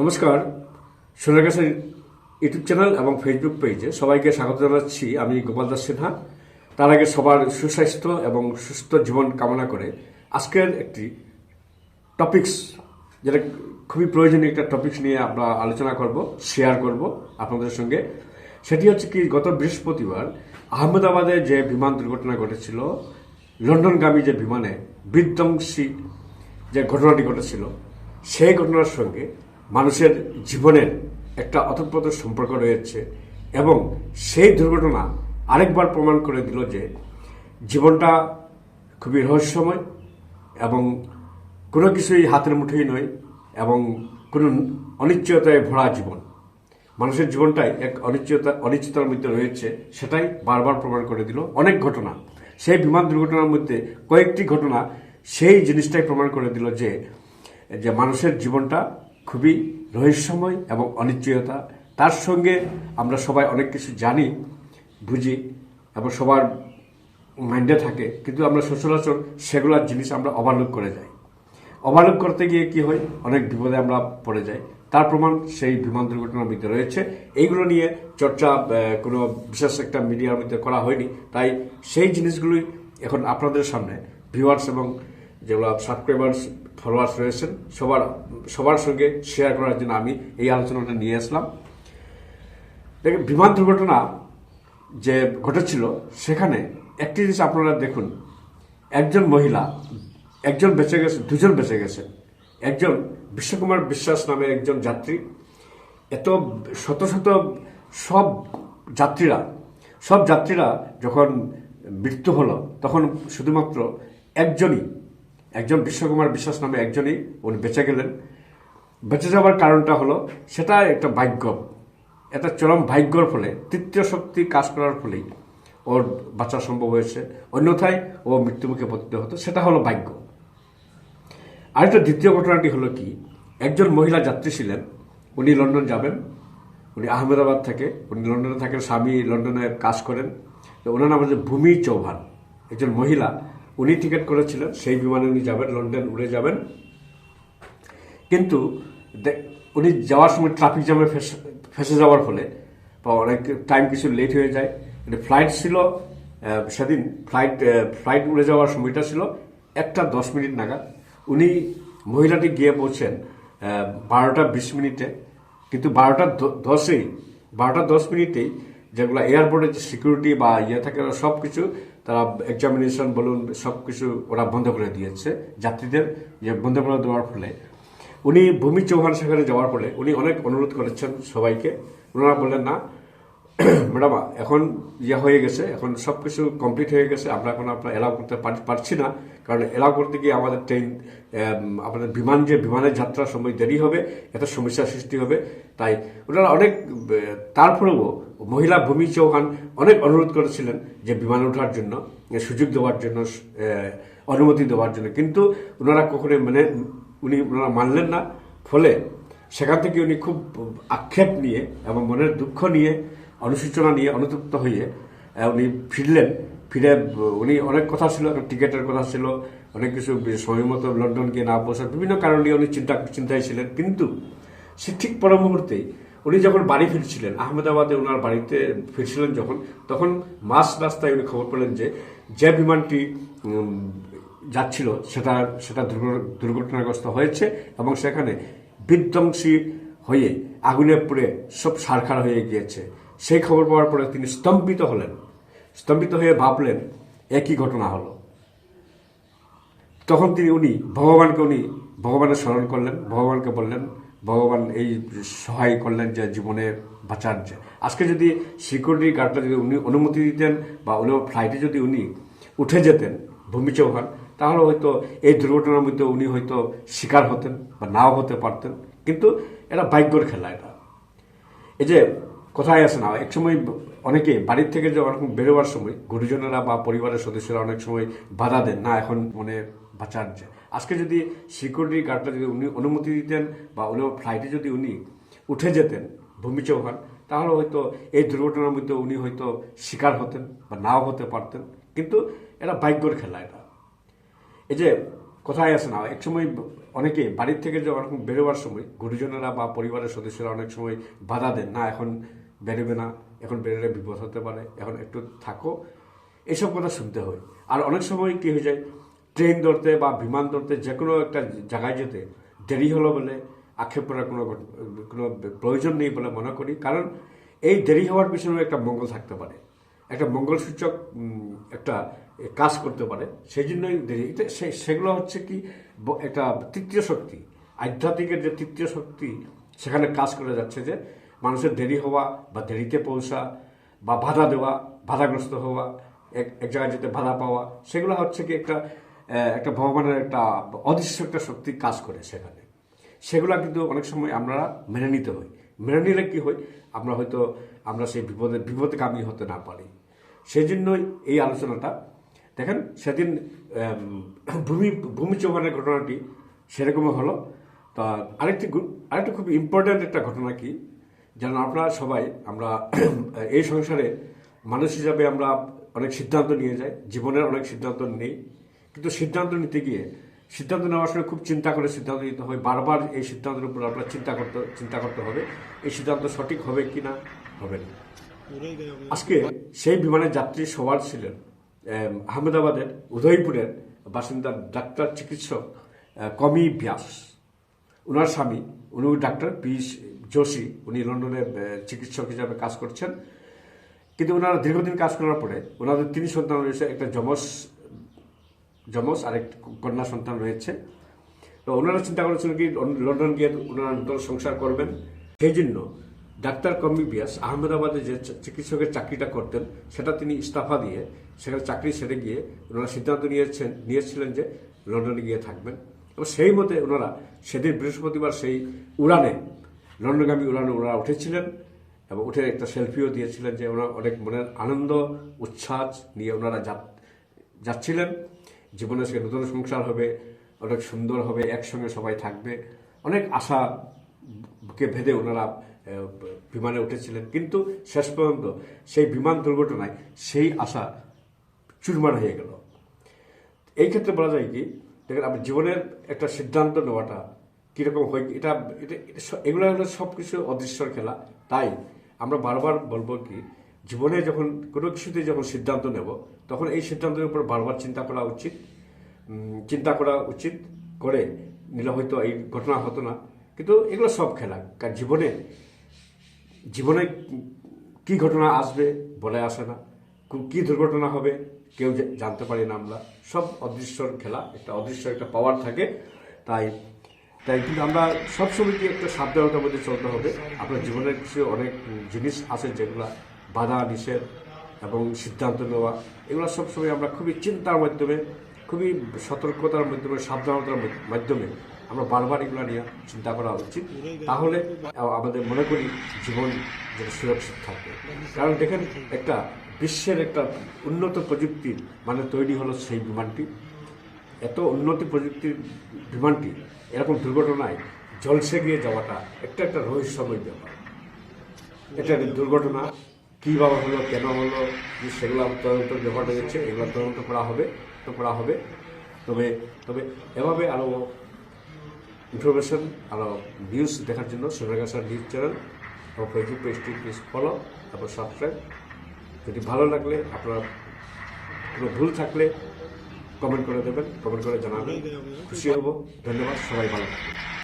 নমস্কার। Sonargachha YouTube channel এবং Facebook পেজে সবাইকে স্বাগত জানাচ্ছি আমি গোপাল দাস সিনহা। তার আগে সবার সুস্বাস্থ্য এবং সুস্থ জীবন কামনা করে আজকের একটি টপিকস, যেটা খুবই প্রয়োজনীয় একটা টপিকস নিয়ে আমরা আলোচনা করব, শেয়ার করব আপনাদের সঙ্গে। সেটি হচ্ছে কি, গত বৃহস্পতিবার আহমেদাবাদে যে বিমান দুর্ঘটনা ঘটেছিল, লন্ডনগামী যে বিমানে বিধ্বংসী যে ঘটনাটি ঘটেছিল, সেই ঘটনার সঙ্গে মানুষের জীবনের একটা অতপ্রত সম্পর্ক রয়েছে এবং সেই দুর্ঘটনা আরেকবার প্রমাণ করে দিল যে জীবনটা খুবই রহস্যময় এবং কোনো কিছুই হাতের মুঠোই নয় এবং কোনো অনিশ্চয়তায় ভরা জীবন। মানুষের জীবনটাই এক অনিশ্চয়তা, অনিশ্চয়তার মধ্যে রয়েছে, সেটাই বারবার প্রমাণ করে দিল অনেক ঘটনা। সেই বিমান দুর্ঘটনার মধ্যে কয়েকটি ঘটনা সেই জিনিসটাই প্রমাণ করে দিল যে যে মানুষের জীবনটা খুবই রহস্যময় এবং অনিশ্চয়তা। তার সঙ্গে আমরা সবাই অনেক কিছু জানি, বুঝি এবং সবার মাইন্ডে থাকে, কিন্তু আমরা সচরাচর সেগুলার জিনিস আমরা ওভারলুক করে যাই। ওভারলুক করতে গিয়ে কি হয়? অনেক বিপদে আমরা পড়ে যাই। তার প্রমাণ সেই বিমান দুর্ঘটনার মধ্যে রয়েছে। এইগুলো নিয়ে চর্চা কোনো বিশেষ একটা মিডিয়ার মধ্যে করা হয়নি। তাই সেই জিনিসগুলোই এখন আপনাদের সামনে ভিউয়ার্স এবং যেগুলো সাবস্ক্রাইবার্স ফলোয়ার্স রয়েছেন, সবার সবার সঙ্গে শেয়ার করার জন্য আমি এই আলোচনাটা নিয়ে আসলাম। দেখেন, বিমান দুর্ঘটনা যে ঘটেছিল, সেখানে একটি জিনিস আপনারা দেখুন, একজন মহিলা, একজন বেঁচে গেছে, দুজন বেঁচে গেছেন একজন বিশ্বকুমার বিশ্বাস নামে একজন যাত্রী। এত শত শত সব যাত্রীরা সব যাত্রীরা যখন মৃত্যু হলো, তখন শুধুমাত্র একজনই একজন বিশ্বকুমার বিশ্বাস নামে একজনই উনি বেঁচে গেলেন। বেঁচে যাওয়ার কারণটা হলো সেটা একটা ভাগ্য। একটা চরম ভাগ্যর ফলে, তৃতীয় শক্তি কাজ করার ফলেই ওর বাঁচা সম্ভব হয়েছে। অন্যথায় ও মৃত্যুমুখে পতিত হতো, সেটা হলো ভাগ্য। আরেকটা দ্বিতীয় ঘটনাটি হলো কি, একজন মহিলা যাত্রী ছিলেন, উনি লন্ডন যাবেন। উনি আহমেদাবাদ থেকে, উনি লন্ডনে থাকেন, স্বামী লন্ডনে কাজ করেন। তো ওনার নাম হচ্ছে ভূমি চৌহান। একজন মহিলা উনি টিকিট করেছিলেন, সেই বিমানে উনি যাবেন, লন্ডন উড়ে যাবেন। কিন্তু উনি যাওয়ার সময় ট্রাফিক জ্যামে ফেসে যাওয়ার ফলে, বা অনেক টাইম কিছু লেট হয়ে যায়। কিন্তু ফ্লাইট ছিল সেদিন ফ্লাইট ফ্লাইট উড়ে যাওয়ার সময়টা ছিল একটা দশ মিনিট নাগাদ। উনি মহিলাটি গিয়ে পৌঁছেন বারোটা বিশ মিনিটে। কিন্তু বারোটা দশেই, বারোটা দশ মিনিটেই যেগুলো এয়ারপোর্টের যে সিকিউরিটি বা ইয়ে থাকে সব কিছু তারা এক্সামিনেশন বলুন সব কিছু ওরা বন্ধ করে দিয়েছে। যাত্রীদের যে বন্ধ করে দেওয়ার ফলে। উনি ভূমি চৌহান সেখানে যাওয়ার ফলে উনি অনেক অনুরোধ করেছেন সবাইকে। ওনারা বললেন, না, ম্যাডাম, এখন ইয়ে হয়ে গেছে, এখন সব কিছু কমপ্লিট হয়ে গেছে, আমরা এখন আপনার অ্যালাউ করতে পার- পারছি না। কারণ এলাও করতে গিয়ে আমাদের ট্রেন আমাদের বিমান যে বিমানের যাত্রার সময় দেরি হবে, এত সমস্যার সৃষ্টি হবে। তাই ওনারা অনেক, তারপরেও মহিলা ভূমি চৌহান অনেক অনুরোধ করেছিলেন যে বিমানে ওঠার জন্য সুযোগ দেওয়ার জন্য অনুমতি দেওয়ার জন্য। কিন্তু ওনারা কখনোই মানে উনি ওনারা মানলেন না। ফলে সেখান থেকে উনি খুব আক্ষেপ নিয়ে এবং মনের দুঃখ নিয়ে, অনুশোচনা নিয়ে, অনুতপ্ত হয়ে উনি ফিরলেন। ফিরে, উনি অনেক কথা ছিল টিকেটের কথা ছিল, অনেক কিছু সময় মতো লন্ডন গিয়ে না বসার বিভিন্ন কারণ নিয়ে উনি চিন্তা, চিন্তায় ছিলেন। কিন্তু সে ঠিক পর মুহূর্তেই উনি যখন বাড়ি ফিরছিলেন, আহমেদাবাদে ওনার বাড়িতে ফিরছিলেন যখন, তখন মাস রাস্তায় উনি খবর পেলেন যে যে বিমানটি যাচ্ছিল, সেটা সেটা দুর্ঘ- দুর্ঘটনাগ্রস্ত হয়েছে এবং সেখানে বিধ্বংসী হয়ে আগুনে পুড়ে সব সারখার হয়ে গিয়েছে। সেই খবর পাওয়ার পরে তিনি স্তম্ভিত হলেন। স্তম্ভিত হয়ে ভাবলেন, একই ঘটনা হলো। তখন তিনি উনি ভগবানকে উনি ভগবানের স্মরণ করলেন, ভগবানকে বললেন, ভগবান এই সহায় করলেন যে জীবনে বাঁচার যে আজকে যদি সিকিউরিটি গার্ডটা যদি উনি অনুমতি দিতেন বা উনি ফ্লাইটে যদি উনি উঠে যেতেন ভূমি চৌহান, তাহলে হয়তো এই দুর্ঘটনার মধ্যে উনি হয়তো শিকার হতেন বা নাও হতে পারতেন। কিন্তু এটা ভাগ্যর খেলা এটা। এই যে কোথায় আসে না? এক সময় অনেকে বাড়ির থেকে যে ওরকম বেরোবার সময় গুরুজনেরা বা পরিবারের সদস্যরা অনেক সময় বাধা দেন, না, এখন মানে বাঁচার যে আজকে যদি সিকিউরিটি গার্ডটা যদি উনি অনুমতি দিতেন বা উনি ফ্লাইটে যদি উনি উঠে যেতেন ভূমি চৌহান, তাহলে হয়তো এই দুর্ঘটনার মধ্যে উনি হয়তো শিকার হতেন বা নাও হতে পারতেন। কিন্তু এটা ভাগ্যর খেলা এটা। এই যে কোথায় আসে না? এক সময় অনেকে বাড়ির থেকে যে ওরকম বেরোবার সময় গুরুজনেরা বা পরিবারের সদস্যরা অনেক সময় বাধা দেন, না, এখন বেরোবে না, এখন বেরোলে বিপদ হতে পারে, এখন একটু থাকো। এসব কথা শুনতে হয়। আর অনেক সময় কি হয়ে যায়, ট্রেন ধরতে বা বিমান ধরতে যে কোনো একটা জায়গায় যেতে দেরি হলো বলে, আক্ষেপ করার কোনো কোনো প্রয়োজন নেই বলে মনে করি। কারণ এই দেরি হওয়ার পিছনেও একটা মঙ্গল থাকতে পারে। একটা মঙ্গলসূচক একটা কাজ করতে পারে। সেই জন্যই দেরি সেগুলো হচ্ছে কি একটা তৃতীয় শক্তি। আধ্যাত্মিকের যে তৃতীয় শক্তি, সেখানে কাজ করে যাচ্ছে যে মানুষের দেরি হওয়া বা দেরিতে পৌঁছা বা বাধা দেওয়া বাধাগ্রস্ত হওয়া এক এক জায়গায় যেতে বাধা পাওয়া সেগুলো হচ্ছে কি একটা একটা ভগবানের একটা অদৃশ্য একটা শক্তি কাজ করে সেখানে। সেগুলো কিন্তু অনেক সময় আমরা মেনে নিতে হই মেনে নিলে কি হয়? আমরা হয়তো আমরা সেই বিপদে বিপদগামী হতে না পারি। সেই জন্যই এই আলোচনাটা দেখেন সেদিন আম, ভূমি ভূমিচৌহানের ঘটনাটি সেরকমই হলো। তা আরেকটি আরেকটি খুব ইম্পর্ট্যান্ট একটা ঘটনা কি? যেন আপনারা সবাই, আমরা এই সংসারে মানুষ হিসাবে আমরা অনেক সিদ্ধান্ত নিয়ে যাই, জীবনের অনেক সিদ্ধান্ত নেই। কিন্তু সিদ্ধান্ত নিতে গিয়ে, সিদ্ধান্ত নেওয়ার সময় খুব চিন্তা করে সিদ্ধান্ত নিতে হবে বারবার এই সিদ্ধান্তের উপর আপনার চিন্তা করতে চিন্তা করতে হবে, এই সিদ্ধান্ত সঠিক হবে কি না? হবে না। আজকে সেই বিমানের যাত্রী সবার ছিলেন আহমেদাবাদের উদয়পুরের বাসিন্দা ডাক্তার চিকিৎসক কমি ব্যাস। ওনার স্বামী, উনি ডাক্তার পিস যোশী, উনি লন্ডনে চিকিৎসক হিসাবে কাজ করছেন। কিন্তু ওনারা দীর্ঘদিন কাজ করার পরে ওনাদের তিন সন্তান রয়েছে, একটা যমজ যমজ আর একটি কন্যা সন্তান রয়েছে। তো ওনারা চিন্তা করেছিলেন কি লন্ডন গিয়ে ওনারা নতুন সংসার করবেন। সেই জন্য ডাক্তার কম্বি বিয়াস আহমেদাবাদে যে চিকিৎসকের চাকরিটা করতেন, সেটা তিনি ইস্তফা দিয়ে সেখানে চাকরি সেরে গিয়ে ওনারা সিদ্ধান্ত নিয়েছেন, নিয়েছিলেন যে লন্ডনে গিয়ে থাকবেন। এবং সেই মতে ওনারা সেদিন বৃহস্পতিবার সেই উড়ানে লন্ডনগামী উড়ানে ওনারা উঠেছিলেন এবং উঠে একটা সেলফিও দিয়েছিলেন যে ওনারা অনেক মনের আনন্দ, উচ্ছ্বাস নিয়ে ওনারা যাচ্ছিলেন। জীবনে সে নতুন সংসার হবে, অনেক সুন্দর হবে, একসঙ্গে সবাই থাকবে। অনেক আশাকে ভেদে ওনারা বিমানে উঠেছিলেন। কিন্তু শেষ পর্যন্ত সেই বিমান দুর্ঘটনায় সেই আশা চুরমার হয়ে গেল। এই ক্ষেত্রে বলা যায় কি, দেখেন, আপনি জীবনের একটা সিদ্ধান্ত নেওয়াটা কীরকম হয়, এটা এটা এগুলো হলো সব কিছু অদৃশ্যর খেলা। তাই আমরা বারবার বলব কি, জীবনে যখন কোনো কিছুতে যখন সিদ্ধান্ত নেব, তখন এই সিদ্ধান্তের উপর বারবার চিন্তা করা উচিত। চিন্তা করা উচিত করে নিলে হয়তো এই ঘটনা হতো না। কিন্তু এগুলো সব খেলা, কারণ জীবনে জীবনে কি ঘটনা আসবে বলে আসে না। কু- দুর্ঘটনা হবে কেউ জানতে পারি না আমরা। সব অদৃশ্যর খেলা, একটা অদৃশ্য একটা পাওয়ার থাকে। তাই তাই কিন্তু আমরা সবসময় কি একটা সাবধানতার মধ্যে চলতে হবে। আপনার জীবনের কিছু অনেক জিনিস আছে যেগুলা বাধা, নিষেধ এবং সিদ্ধান্ত নেওয়া, এগুলো সবসময় আমরা খুবই চিন্তার মাধ্যমে, খুবই সতর্কতার মাধ্যমে, সাবধানতার মাধ্যমে আমরা বারবার এগুলো নিয়ে চিন্তা করা উচিত। তাহলে আমাদের মনে করি জীবন যেন সুরক্ষিত থাকবে। কারণ দেখেন একটা বিশ্বের একটা উন্নত প্রযুক্তির মানে তৈরি হলো সেই বিমানটি। এত উন্নতি প্রযুক্তির বিমানটি এরকম দুর্ঘটনায় জলসে গিয়ে যাওয়াটা একটা একটা রহস্যময় ব্যাপার। এটা দুর্ঘটনা কীভাবে হলো, কেন হলো সেগুলো তদন্ত ব্যাপারটা হচ্ছে, এগুলো তদন্ত করা হবে তো করা হবে। তবে তবে এভাবে আরও ইনফরমেশন আরও নিউজ দেখার জন্য সোনাগাছার নিউজ চ্যানেল এবং ফেসবুক পেজটি প্লিজ ফলো তারপর সাবস্ক্রাইব যদি ভালো লাগলে, আপনার কোনো ভুল থাকলে কমেন্ট করে দেবেন কমেন্ট করে জানাবেন। খুশি হব। ধন্যবাদ সবাই ভালো থাকবেন।